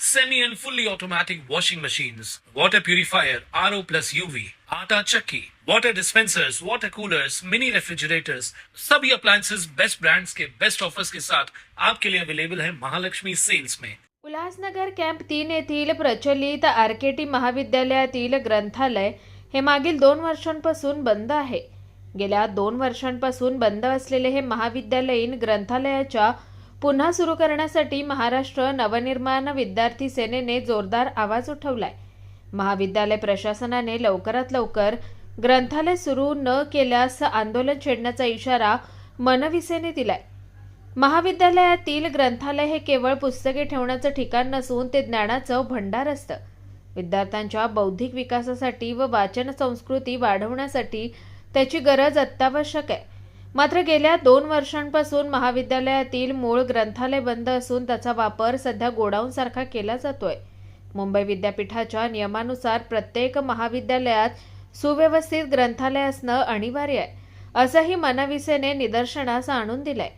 semi and fully automatic washing machines, water purifier, RO plus UV, आटा चक्की, water dispensers, water coolers, mini refrigerators, सभी appliances best brands के best offers के साथ आपके लिए अवेलेबल है महालक्ष्मी सेल्स में उल्हासनगर कॅम्प तीन येथील प्रचलित आर के टी महाविद्यालयातील ग्रंथालय हे मागील दोन वर्षांपासून बंद आहे. गेल्या दोन वर्षांपासून बंद असलेले हे महाविद्यालयीन ग्रंथालयाच्या पुन्हा सुरू करण्यासाठी महाराष्ट्र नवनिर्माण विद्यार्थी सेनेने जोरदार आवाज उठवलाय. महाविद्यालय प्रशासनाने लवकरात लवकर ग्रंथालय सुरू न केल्यास आंदोलन छेडण्याचा इशारा मनविसेने दिलाय. महाविद्यालयातील ग्रंथालय हे केवळ पुस्तके ठेवण्याचं ठिकाण नसून ते ज्ञानाचं भंडार असतं. विद्यार्थ्यांच्या बौद्धिक विकासासाठी व वाचन संस्कृती वाढवण्यासाठी त्याची गरज अत्यावश्यक आहे. मात्र गेल्या दोन वर्षांपासून महाविद्यालयातील मूळ ग्रंथालय बंद असून त्याचा वापर सध्या गोडाऊनसारखा केला जातोय. मुंबई विद्यापीठाच्या नियमानुसार प्रत्येक महाविद्यालयात सुव्यवस्थित ग्रंथालय असणं अनिवार्य आहे असंही मनविसेने निदर्शनास आणून दिलंय.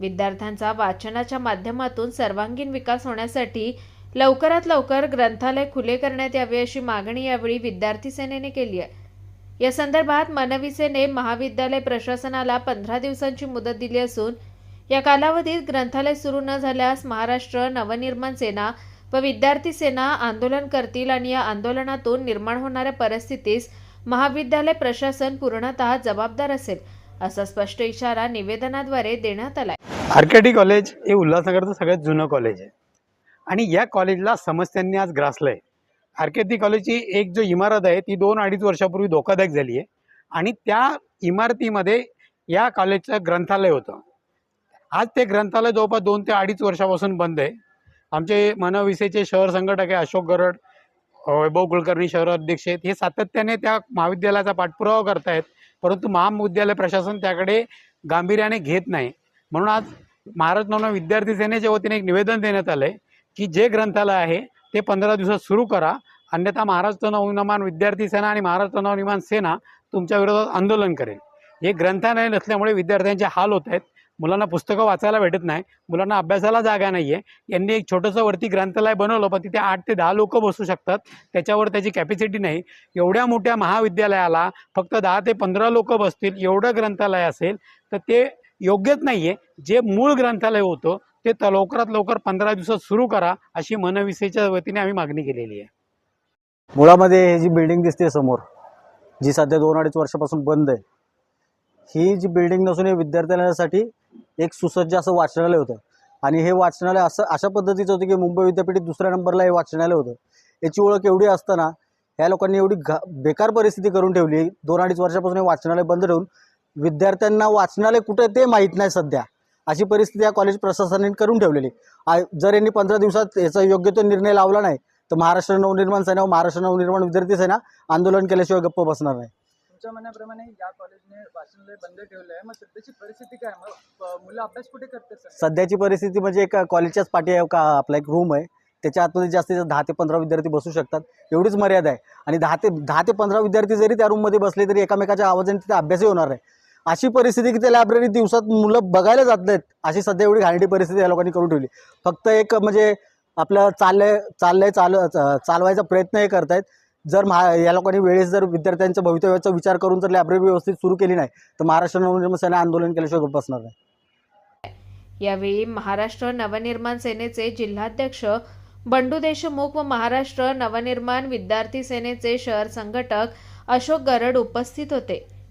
विद्यार्थ्यांचा वाचनाच्या माध्यमातून सर्वांगीण विकास होण्यासाठी लवकरात लवकर ग्रंथालय खुले करण्यात यावे अशी मागणी यावेळी विद्यार्थी सेनेने केली आहे. या संदर्भात मनविसेने महाविद्यालय प्रशासनाला पंधरा दिवसांची मुदत दिली असून या कालावधीत ग्रंथालय सुरू न झाल्यास महाराष्ट्र नवनिर्माण सेना व विद्यार्थी सेना आंदोलन करतील आणि या आंदोलनातून निर्माण होणाऱ्या परिस्थितीस महाविद्यालय प्रशासन पूर्णतः जबाबदार असेल असा स्पष्ट इशारा निवेदनाद्वारे देण्यात आलाय. आर्केडी कॉलेज हे उल्हासनगरचं सगळ्यात जुनं कॉलेज आहे. आणि या कॉलेजला समस्यांनी आज ग्रासलं आहे आर के कॉलेजची एक जो इमारत आहे ती दोन अडीच वर्षापूर्वी धोकादायक झाली आहे. आणि त्या इमारतीमध्ये या कॉलेजचं ग्रंथालय होतं. आज ते ग्रंथालय जवळपास दोन ते अडीच वर्षापासून बंद आहे. आमचे मनविसेचे शहर संघटक आहे अशोक गरड वैभव कुलकर्णी शहर अध्यक्ष आहेत. हे सातत्याने त्या महाविद्यालयाचा पाठपुरावा करतायत. परंतु महाविद्यालय प्रशासन त्याकडे गांभीर्याने घेत नाही. म्हणून आज महाराज नवना विद्यार्थी सेनेच्या वतीने एक निवेदन देण्यात आलं आहे की जे ग्रंथालय आहे ते पंधरा दिवसात सुरू करा. अन्यथा महाराष्ट्र नवनिर्माण विद्यार्थी सेना आणि महाराष्ट्र नवनिर्माण सेना तुमच्या विरोधात आंदोलन करेल. हे ग्रंथालय नसल्यामुळे विद्यार्थ्यांचे हाल होत आहेत. मुलांना पुस्तकं वाचायला भेटत नाही. मुलांना अभ्यासाला जागा नाही आहे यांनी एक छोटंसं वरती ग्रंथालय बनवलं पण तिथे आठ ते दहा लोक बसू शकतात. त्याच्यावर त्याची कॅपॅसिटी नाही. एवढ्या मोठ्या महाविद्यालयाला फक्त दहा ते पंधरा लोक बसतील एवढं ग्रंथालय असेल तर ते योग्यच नाही आहे जे मूळ ग्रंथालय होतं ते त लवकरात लवकर पंधरा दिवसात सुरू करा अशी मनविसेच्या वतीने आम्ही मागणी केलेली आहे. मुळामध्ये हे जी बिल्डिंग दिसते समोर जी सध्या दोन अडीच वर्षापासून बंद आहे ही जी बिल्डिंग नसून हे विद्यार्थ्यांसाठी एक सुसज्ज असं वाचनालय होतं. आणि हे वाचनालय असं अशा पद्धतीचं होतं की मुंबई विद्यापीठात दुसऱ्या नंबरला हे वाचनालय होतं. याची ओळख एवढी असताना ह्या लोकांनी एवढी घा बेकार परिस्थिती करून ठेवली दोन अडीच वर्षापासून हे वाचनालय बंद ठेवून विद्यार्थ्यांना वाचनालय कुठं ते माहीत नाही सध्या. अशी परिस्थिती या कॉलेज प्रशासनाने करून ठेवलेली. जर यांनी पंधरा दिवसात याचा योग्य तो निर्णय लावला नाही तर महाराष्ट्र नवनिर्माण सेना व महाराष्ट्र नवनिर्माण विद्यार्थी सेना आंदोलन केल्याशिवाय गप्प बसणार नाही. तुमच्या म्हणण्याप्रमाणे या कॉलेजने वाचनालय बंद ठेवलं आहे. मग सध्याची परिस्थिती काय आहे? मग मुलं अभ्यास कुठे करतात सध्या? सध्याची परिस्थिती म्हणजे एका कॉलेजच्याच पाठी आहे का आपला एक रूम आहे. त्याच्या आतमध्ये जास्तीत जास्त दहा ते पंधरा विद्यार्थी बसू शकतात. एवढीच मर्यादा आहे. आणि दहा ते दहा ते पंधरा विद्यार्थी जरी त्या रूममध्ये बसले तरी एकामेकाच्या आवाजाने तिथे अभ्यासही होणार नाही. अशी परिस्थिती की त्या लायब्ररी दिवसात मुलं बघायला जात नाहीत. अशी सध्या एवढी घाणेरडी परिस्थिती या लोकांनी करून ठेवली. फक्त एक म्हणजे आपलं चाललंय चाललंय चाल चालवायचा प्रयत्न हे करतायत. जर महा या लोकांनी वेळेस जर विद्यार्थ्यांच्या भवितव्याचा विचार करून जर लायब्ररी व्यवस्थित सुरू केली नाही तर महाराष्ट्र नवनिर्माण सेना आंदोलन केल्याशिवाय गप्प बसणार नाही. यावेळी महाराष्ट्र नवनिर्माण सेनेचे जिल्हाध्यक्ष बंडू देशमुख व महाराष्ट्र नवनिर्माण विद्यार्थी सेनेचे शहर संघटक अशोक गरड उपस्थित होते.